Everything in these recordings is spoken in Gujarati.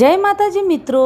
જય માતાજી મિત્રો.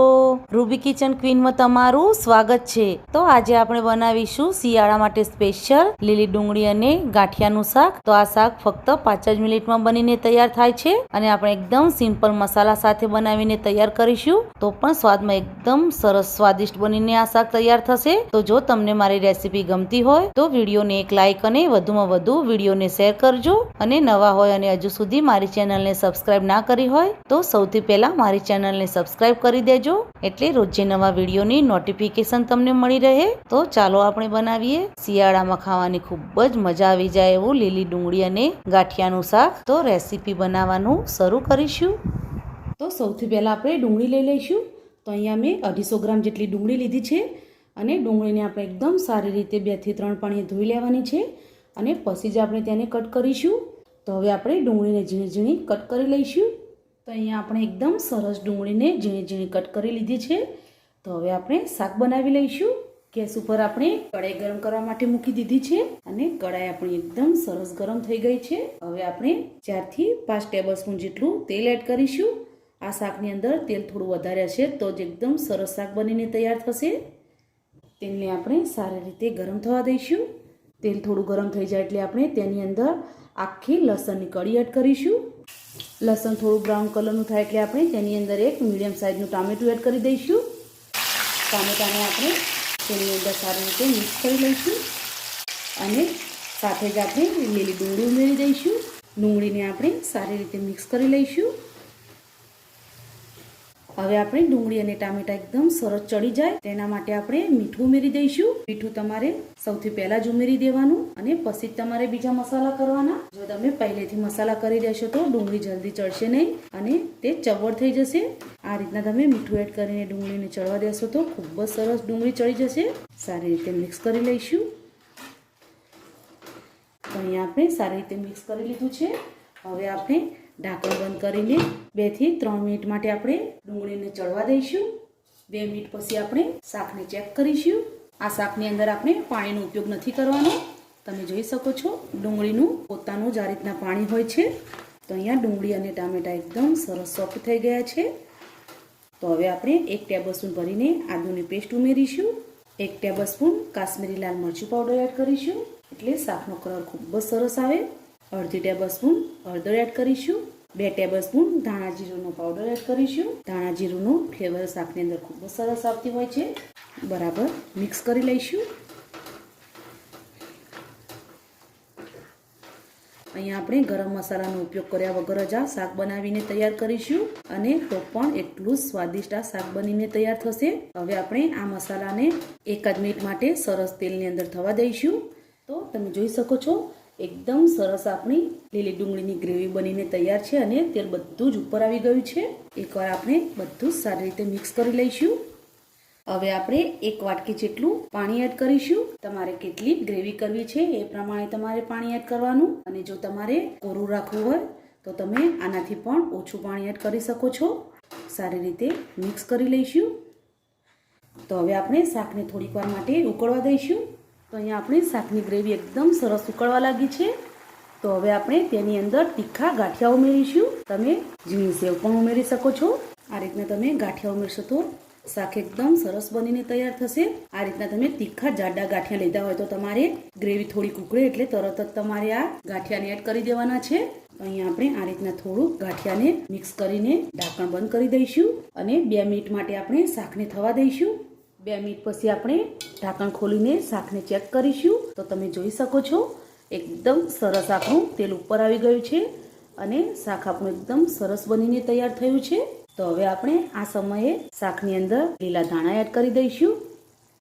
રૂબી કિચન ક્વીનમાં તમારું સ્વાગત છે. તો આજે આપણે બનાવીશું શિયાળા માટે સ્પેશિયલ લીલી ડુંગળી અને ગાંઠિયાનું શાક. તો આ શાક ફક્ત પાંચ જ મિનિટમાં બનીને તૈયાર થાય છે અને આપણે એકદમ સિમ્પલ મસાલા સાથે બનાવીને તૈયાર કરીશું. તો પણ સ્વાદમાં એકદમ સરસ સ્વાદિષ્ટ બનીને આ શાક તૈયાર થશે. તો જો તમને મારી રેસીપી ગમતી હોય, તો વિડીયોને એક લાઇક અને વધુમાં વધુ વિડીયોને શેર કરજો. અને નવા હોય અને હજુ સુધી મારી ચેનલને સબસ્ક્રાઇબ ના કરી હોય, તો સૌથી પહેલા મારી ચેનલને સબસ્ક્રાઈબ કરી દેજો એટલે રોજે નવા વિડીયોની નોટિફિકેશન તમને મળી રહે. તો ચાલો આપણે બનાવીએ. શિયાળામાં ખાવાની ખૂબ જ મજા આવી જાય એવું લીલી ડુંગળી અને ગાંઠિયાનું શાક. તો રેસીપી બનાવવાનું શરૂ કરીશું. તો સૌથી પહેલાં આપણે ડુંગળી લઈ લઈશું. તો અહીંયા મેં અઢીસો ગ્રામ જેટલી ડુંગળી લીધી છે અને ડુંગળીને આપણે એકદમ સારી રીતે બેથી ત્રણ પાણીએ ધોઈ લેવાની છે અને પછી જ આપણે તેને કટ કરીશું. તો હવે આપણે ડુંગળીને ઝીણી ઝીણી કટ કરી લઈશું. તો અહીંયા આપણે એકદમ સરસ ડુંગળીને ઝીણી ઝીણી કટ કરી લીધી છે. તો હવે આપણે શાક બનાવી લઈશું. ગેસ ઉપર આપણે કઢાઈ ગરમ કરવા માટે મૂકી દીધી છે અને કડાઈ આપણી એકદમ સરસ ગરમ થઈ ગઈ છે. હવે આપણે ચારથી પાંચ ટેબલ સ્પૂન જેટલું તેલ એડ કરીશું. આ શાકની અંદર તેલ થોડું વધારે હશે તો જ એકદમ સરસ શાક બનીને તૈયાર થશે. તેલને આપણે સારી રીતે ગરમ થવા દઈશું. તેલ થોડું ગરમ થઈ જાય એટલે આપણે તેની અંદર આખી લસણની કળી એડ કરીશું. લસણ થોડું બ્રાઉન કલરનું થાય એટલે આપણે તેની અંદર એક મીડિયમ સાઇઝનું ટામેટું એડ કરી દઈશું. ટામેટાને આપણે તેની અંદર સારી રીતે મિક્સ કરી લઈશું. અને સાથે જ આપણે લીલી ડુંગળી ઉમેરી દઈશું. ડુંગળીને આપણે સારી રીતે મિક્સ કરી લઈશું. હવે આપણે ડુંગળી અને ટામેટા એકદમ સરસ ચડી જાય. તેના માટે આપણે મીઠું ઉમેરી દઈશું. મીઠું તમારે સૌથી પહેલા જ ઉમેરી દેવાનું અને પછી તમારે બીજા મસાલા કરવાના. જો તમે પહેલેથી મસાલા કરી દેશો તો ડુંગળી જલ્દી ચડશે નહીં અને તે ચવડ થઈ જશે. આ રીતના તમે મીઠું એડ કરીને ડુંગળીને ચડવા દેશો તો ખૂબ જ સરસ ડુંગળી ચડી જશે. સારી રીતે મિક્સ કરી લઈશું. તો અહીંયા આપણે સારી રીતે મિક્સ કરી લીધું છે. હવે આપણે ઢાંકણ બંધ કરીને બેથી ત્રણ મિનિટ માટે આપણે ડુંગળીને ચડવા દઈશું. બે મિનિટ પછી આપણે શાકને ચેક કરીશું. આ શાકની અંદર આપણે પાણીનો ઉપયોગ નથી કરવાનો. તમે જોઈ શકો છો, ડુંગળીનું પોતાનું જ આ રીતના પાણી હોય છે. તો અહીંયા ડુંગળી અને ટામેટા એકદમ સરસ સોફ્ટ થઈ ગયા છે. તો હવે આપણે એક ટેબલસ્પૂન ભરીને આદુની પેસ્ટ ઉમેરીશું. એક ટેબલસ્પૂન કાશ્મીરી લાલ મરચું પાવડર એડ કરીશું. એટલે શાકનો કલર ખૂબ જ સરસ આવે. અડધી ટેબલ સ્પૂન હળદર એડ કરીશું. બે ટેબલ સ્પૂન ધાણા જીરુંનો પાવડર એડ કરીશું. ધાણા જીરુંનું ફ્લેવર શાકની અંદર ખૂબ જ સરસ આવતી હોય છે. બરાબર મિક્સ કરી લઈશું. અહીંયા આપણે ગરમ મસાલાનો ઉપયોગ કર્યા વગર જ આ શાક બનાવીને તૈયાર કરીશું અને તો પણ એટલું જ સ્વાદિષ્ટ આ શાક બનીને તૈયાર થશે. હવે આપણે આ મસાલાને એક જ મિનિટ માટે સરસ તેલની અંદર થવા દઈશું. તો તમે જોઈ શકો છો એકદમ સરસ આપણી લીલી ડુંગળીની ગ્રેવી બનીને તૈયાર છે અને તેલ બધું જ ઉપર આવી ગયું છે. એકવાર આપણે બધું સારી રીતે મિક્સ કરી લઈશું. હવે આપણે એક વાટકી જેટલું પાણી એડ કરીશું. તમારે કેટલી ગ્રેવી કરવી છે એ પ્રમાણે તમારે પાણી એડ કરવાનું. અને જો તમારે કોરું રાખવું હોય, તો તમે આનાથી પણ ઓછું પાણી એડ કરી શકો છો. સારી રીતે મિક્સ કરી લઈશું. તો હવે આપણે શાકને થોડીક વાર માટે ઉકળવા દઈશું. તો અહીંયા આપણે શાકની ગ્રેવી એકદમ સરસ ઉકળવા લાગી છે. તો હવે આપણે તેની અંદર તીખા ગાંઠિયા ઉમેરીશું. તમે ઝીણી સેવ પણ ઉમેરી શકો છો. આ રીતના તમે ગાંઠિયા ઉમેરશો તો શાક એકદમ સરસ બનીને તૈયાર થશે. આ રીતના તમે તીખા જાડા ગાંઠિયા લીધા હોય તો તમારે ગ્રેવી થોડી કુકડે એટલે તરત જ તમારે આ ગાંઠિયાને એડ કરી દેવાના છે. અહીંયા આપણે આ રીતના થોડું ગાંઠિયાને મિક્સ કરીને ઢાંકણ બંધ કરી દઈશું અને બે મિનિટ માટે આપણે શાકને થવા દઈશું. બે મિનિટ પછી આપણે ઢાંકણ ખોલીને શાકને ચેક કરીશું. તો તમે જોઈ શકો છો, એકદમ સરસ આપણું તેલ ઉપર આવી ગયું છે અને શાક આપણું એકદમ સરસ બનીને તૈયાર થયું છે. તો હવે આપણે આ સમયે શાકની અંદર લીલા ધાણા એડ કરી દઈશું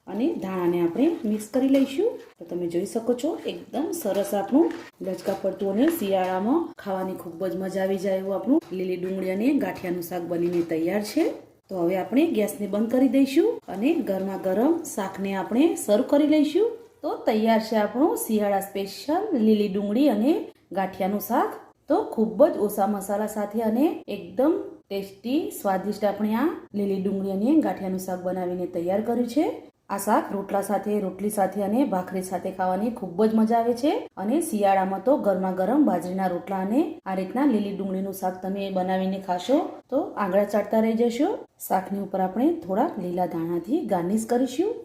અને ધાણાને આપણે મિક્સ કરી લઈશું. તો તમે જોઈ શકો છો, એકદમ સરસ આપણું લચકા પડતું અને શિયાળામાં ખાવાની ખૂબ જ મજા આવી જાય એવું આપણું લીલી ડુંગળી અને ગાંઠિયાનું શાક બનીને તૈયાર છે. તો હવે આપણે ગેસને બંધ કરી દઈશું અને ગરમા ગરમ શાકને આપણે સર્વ કરી લઈશું. તો તૈયાર છે આપણું શિયાળા સ્પેશિયલ લીલી ડુંગળી અને ગાંઠિયાનું શાક. તો ખૂબ જ ઓછા મસાલા સાથે અને એકદમ ટેસ્ટી, સ્વાદિષ્ટ આપણે આ લીલી ડુંગળી અને ગાંઠિયાનું શાક બનાવીને તૈયાર કર્યું છે. આ શાક રોટલા સાથે, રોટલી સાથે અને ભાખરી સાથે ખાવાની ખૂબ જ મજા આવે છે. અને શિયાળામાં તો ગરમા ગરમ બાજરીના રોટલા અને આ રીતના લીલી ડુંગળીનું શાક તમે બનાવીને ખાશો તો આંગળા ચાટતા રહી જશો. શાકની ઉપર આપણે થોડા લીલા ધાણાથી ગાર્નિશ કરીશું.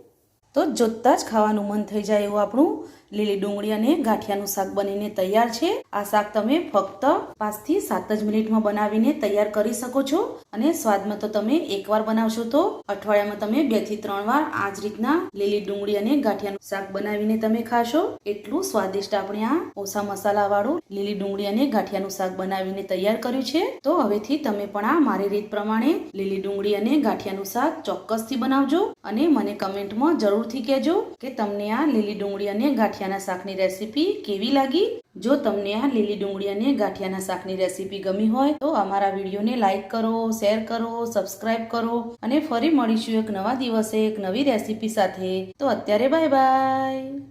તો જોતાં જ ખાવાનું મન થઈ જાય એવું આપણું. લીલી ડુંગળી અને ગાંઠિયાનું શાક બનીને તૈયાર છે. આ શાક તમે ફક્ત પાંચથી સાત જ મિનિટમાં બનાવીને તૈયાર કરી શકો છો અને સ્વાદમાં તો તમે એકવાર બનાવશો તો અઠવાડિયામાં તમે બેથી ત્રણ વાર આ જ રીતના લીલી ડુંગળી અને ગાંઠિયાનું શાક બનાવીને તમે ખાશો. એટલું સ્વાદિષ્ટ આપણે આ ઓછા મસાલા વાળું લીલી ડુંગળી અને ગાંઠિયાનું શાક બનાવીને તૈયાર કર્યું છે. તો હવેથી તમે પણ આ મારી રીત પ્રમાણે લીલી ડુંગળી અને ગાંઠિયાનું શાક ચોક્કસથી બનાવજો અને મને કમેન્ટમાં જરૂરથી કહેજો કે તમને આ લીલી ડુંગળી અને ગાંઠિયાના શાકની રેસીપી કેવી લાગી? જો તમને આ લીલી ડુંગળી અને ગાંઠિયાના શાકની રેસીપી ગમી હોય, તો અમારા વિડીયોને લાઇક કરો, શેર કરો, સબસ્ક્રાઇબ કરો અને ફરી મળીશું એક નવા દિવસે એક નવી રેસીપી સાથે. તો અત્યારે બાય બાય.